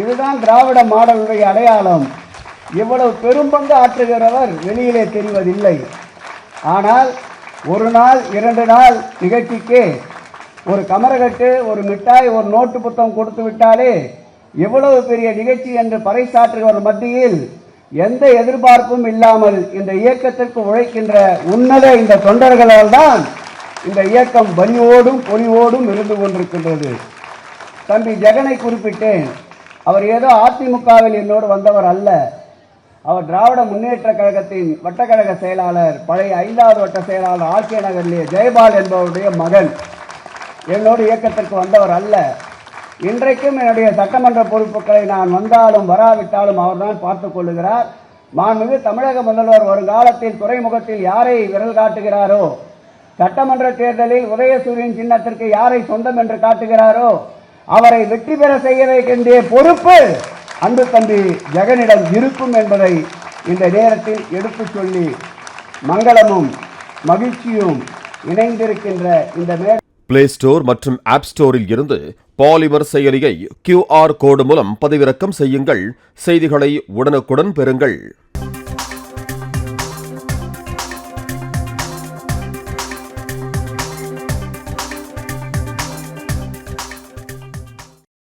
இதுதான் திராவிட மாடலுடைய அடையாளம். இவ்வளவு பெரும்பங்கு ஆற்றுகிறவர் வெளியிலே தெரிவதில்லை. ஆனால் ஒரு நாள் இரண்டு நாள் நிகழ்ச்சிக்கு ஒரு கமரகட்டு ஒரு மிட்டாய் ஒரு நோட்டு புத்தகம் கொடுத்து விட்டாலே எவ்வளவு பெரிய நிகழ்ச்சி என்று பறைசாற்றுகிற மத்தியில் எந்த எதிர்பார்ப்பும் இல்லாமல் இந்த இயக்கத்திற்கு உழைக்கின்ற உன்னத இந்த தொண்டர்களால் தான் இந்த இயக்கம் வலியோடும் பொலிவோடும் இருந்து கொண்டிருக்கின்றது. தம்பி ஜெகனை குறிப்பிட்டேன். அவர் ஏதோ அதிமுகவில் என்னோடு வந்தவர் அல்ல. அவர் திராவிட முன்னேற்ற கழகத்தின் வட்டக்கழக செயலாளர் பழைய ஐந்தாவது வட்ட செயலாளர் ஆர்கே நகரிலே ஜெயபால் என்பவருடைய மகன். என்னோடு இயக்கத்திற்கு வந்தவர் அல்ல. இன்றைக்கும் என்னுடைய சட்டமன்ற பொறுப்புகளை நான் வந்தாலும் வராவிட்டாலும் அவர்தான் பார்த்துக் கொள்ளுகிறார். மாண்புமிகு தமிழக முதல்வர் வருங்காலத்தில் துறைமுகத்தில் யாரை விரல் காட்டுகிறாரோ? சட்டமன்ற தேர்தலில் உதயசூரியன் சின்னத்திற்கு யாரை சொந்தம் என்று காட்டுகிறாரோ? அவரை வெற்றி பெற செய்ய வேண்டிய பொறுப்பு அன்பு தம்பி ஜெகனிடம் இருக்கும் என்பதை இந்த நேரத்தில் எடுத்துச் சொல்லி மங்களமும் மகிழ்ச்சியும் இணைந்திருக்கின்ற இந்த மே பிளே ஸ்டோர் மற்றும் ஆப் ஸ்டோரில் இருந்து பாலிமர் செயலியை கியூஆர் கோடு மூலம் பதிவிறக்கம் செய்யுங்கள். செய்திகளை உடனுக்குடன் பெறுங்கள்.